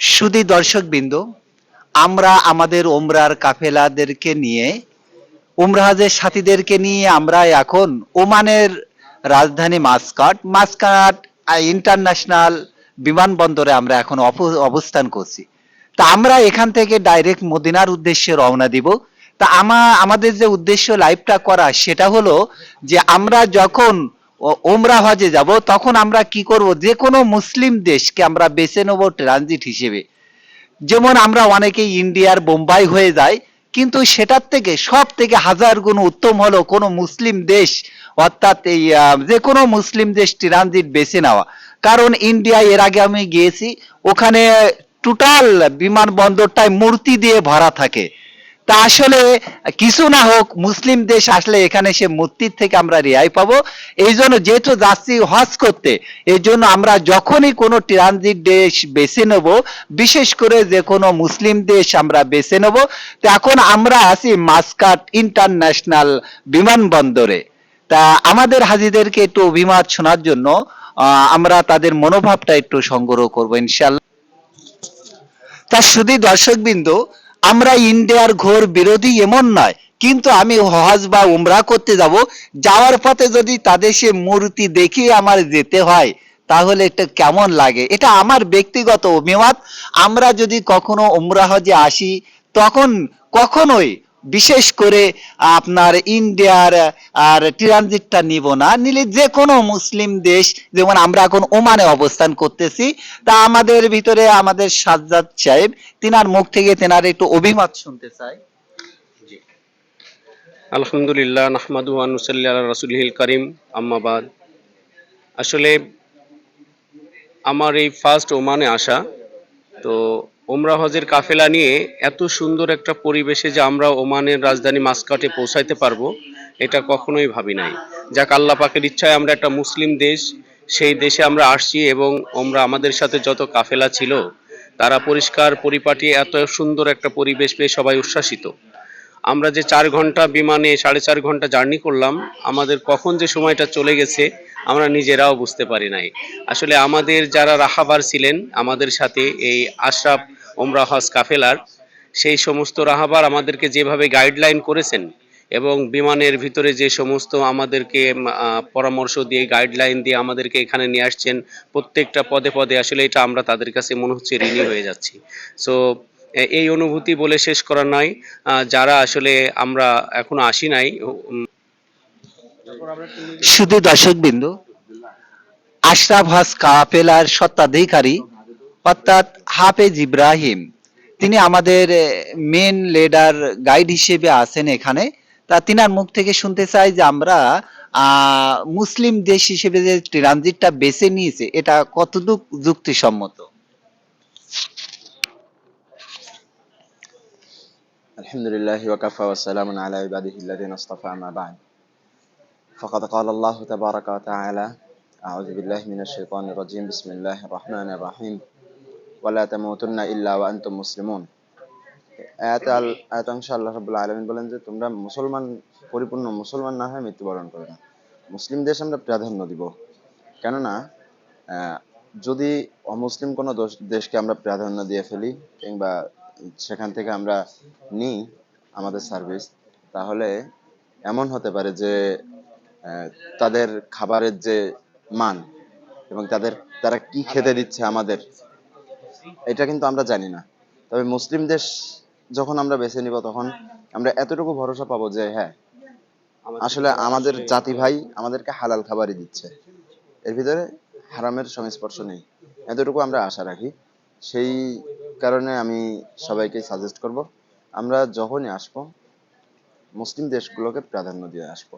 সুদী দর্শকবৃন্দ, আমরা আমাদের ওমরার কাফেলাদেরকে নিয়ে, উমরাহাজের সাথীদেরকে নিয়ে আমরা এখন ওমানের রাজধানী মাস্কাট মাস্কাট ইন্টারন্যাশনাল বিমানবন্দরে আমরা এখন অবস্থান করছি। তা আমরা এখান থেকে ডাইরেক্ট মদিনার উদ্দেশ্যে রওনা দিব। তা আমা, আমাদের যে উদ্দেশ্য লাইভটা করা, সেটা হলো যে আমরা যখন ওমরা হজে যাব, তখন আমরা কি করব? যে কোনো মুসলিম দেশকে আমরা বেছে নেব ট্রানজিট হিসেবে। যেমন আমরা অনেকে ইন্ডিয়ার বোম্বাই হয়ে যাই, কিন্তু সেটার থেকে সব থেকে হাজার গুণ উত্তম হলো কোনো মুসলিম দেশ, অর্থাৎ এই যে কোনো মুসলিম দেশ ট্রানজিট বেছে নেওয়া। কারণ ইন্ডিয়া এর আগে আমি গিয়েছি, ওখানে টোটাল বিমানবন্দরটায় মূর্তি দিয়ে ভরা থাকে। তা আসলে কিছু না হোক, মুসলিম দেশ আসলে এখানে সে মূর্তির থেকে আমরা রেহাই পাবো। এই জন্য যেহেতু যাচ্ছি হজ করতে, এই জন্য আমরা যখনই কোনো ট্রানজিট দেশ বেছে নেব, বিশেষ করে যে কোনো মুসলিম দেশ আমরা বেছে নেব, তো এখন আমরা আছি মাস্কাট ইন্টারন্যাশনাল বিমানবন্দরে। তা আমাদের হাজিদেরকে একটু অভিমত শোনার জন্য আমরা তাদের মনোভাবটা একটু সংগ্রহ করব ইনশাল্লাহ। তা শুধু দর্শকবৃন্দ আমরা ইন্ডিয়ার ঘোর বিরোধী এমন নয়, কিন্তু আমি হজ বা উমরা করতে যাব। যাওয়ার পথে যদি তাদের সে মূর্তি দেখিয়ে আমার যেতে হয়, তাহলে এটা কেমন লাগে? এটা আমার ব্যক্তিগত অভিমত। আমরা যদি কখনো উমরা হজে আসি, তখন কখনোই বিশেষ করে আপনার ইন্ডিয়ার, আর ট্রানজিটটা নিব না। নিলে যে কোনো মুসলিম দেশ, যেমন আমরা এখন ওমানে অবস্থান করতেছি, তা আমাদের ভিতরে আমাদের সাজ্জাদ সাহেব, তিনার মুখ থেকে তেনার একটু অভিমত শুনতে চাই। আলহামদুলিল্লাহ, নাহমাদু আনুসাল্লি আল্লাহ রাসুলহিল করিম আম্মাবাদ আসলে, আমার এই ফার্স্ট ওমানে আসা, তো ওমরা হজের কাফেলা নিয়ে এত সুন্দর একটা পরিবেশে যে আমরা ওমানের রাজধানী মাস্কাটে পৌঁছাইতে পারব, এটা কখনোই ভাবি নাই। যাক, আল্লাহ পাকের ইচ্ছায় আমরা একটা মুসলিম দেশ, সেই দেশে আমরা আসছি এবং ওমরা আমাদের সাথে যত কাফেলা ছিল, তারা পরিষ্কার পরিপাটি এত সুন্দর একটা পরিবেশ পেয়ে সবাই উচ্ছ্বাসিত। আমরা যে চার ঘণ্টা বিমানে সাড়ে চার ঘণ্টা জার্নি করলাম, আমাদের কখন যে সময়টা চলে গেছে, আমরা নিজেরাও বুঝতে পারি নাই। আসলে আমাদের যারা রাহাবার ছিলেন, আমাদের সাথে এই আশরাফ ওমরা হজ কাফেলার, সেই সমস্ত রাহাবার আমাদেরকে যেভাবে গাইডলাইন করেছেন এবং বিমানের ভিতরে যে সমস্ত আমাদেরকে পরামর্শ দিয়ে গাইডলাইন দিয়ে আমাদেরকে এখানে নিয়ে আসছেন, প্রত্যেকটা পদে পদে আসলে এটা আমরা তাদের কাছে মনে হচ্ছে ঋণী হয়ে যাচ্ছি। সো এই অনুভূতি বলে শেষ করা নয়। যারা আসলে আমরা এখনও আসি নাই শুধু শুধু দর্শকবৃন্দ, আশরাফ হাস কাফেলার সত্ত্বাধিকারী অর্থাৎ হাফেজ ইব্রাহিম। তিনি আমাদের মেন লেডার গাইড হিসেবে আছেন এখানে। তা তিনার মুখ থেকে শুনতে চাই যে আমরা মুসলিম দেশ হিসেবে যে ট্রানজিটটা বেছে নিয়েছে, এটা কতটুক যুক্তিসম্মত? আলহামদুলিল্লাহ ওয়াকাফা ওয়াসালামুন আলা ইবাদিহিল্লাযিনা ইসতাফা মা বা'দ। ফাকাদ ক্বালা আল্লাহু তাবারাকা ওয়া তাআলা, আউযু বিল্লাহি মিনাশ শাইতানির রাজীম, বিসমিল্লাহির রহমানির রহিম। ওয়ালা তামুতুন্না ইল্লা ওয়া আনতুম মুসলিমুন আয়াতে আল আয়াতাংশ আল্লাহ রাব্বুল আলামিন বলেন যে, তোমরা মুসলমান, পরিপূর্ণ মুসলমান না হয়ে মৃত্যুবরণ করে না। মুসলিমদের আমরা প্রাধান্য দিব। কেননা যদি অমুসলিম কোনো দেশকে আমরা প্রাধান্য দিয়ে ফেলি, কিংবা সেখান থেকে আমরা নিই আমাদের সার্ভিস, তাহলে এমন হতে পারে যে তাদের খাবারের যে মান এবং তাদের, তারা কি খেতে দিচ্ছে আমাদের এটা কিন্তু আমরা জানি না। তবে মুসলিম দেশ যখন আমরা বেছে নিব তখন আমরা এতটুকু ভরসা পাবো যে হ্যাঁ আসলে আমাদের জাতি ভাই আমাদেরকে হালাল খাবারই দিচ্ছে। এর ভিতরে হারামের সংস্পর্শ নেই। এতটুকু আমরা আশা রাখি। সেই কারণে আমি সবাইকে সাজেস্ট করব আমরা যখনই আসব মুসলিম দেশগুলোকে প্রাধান্য দিয়ে আসব।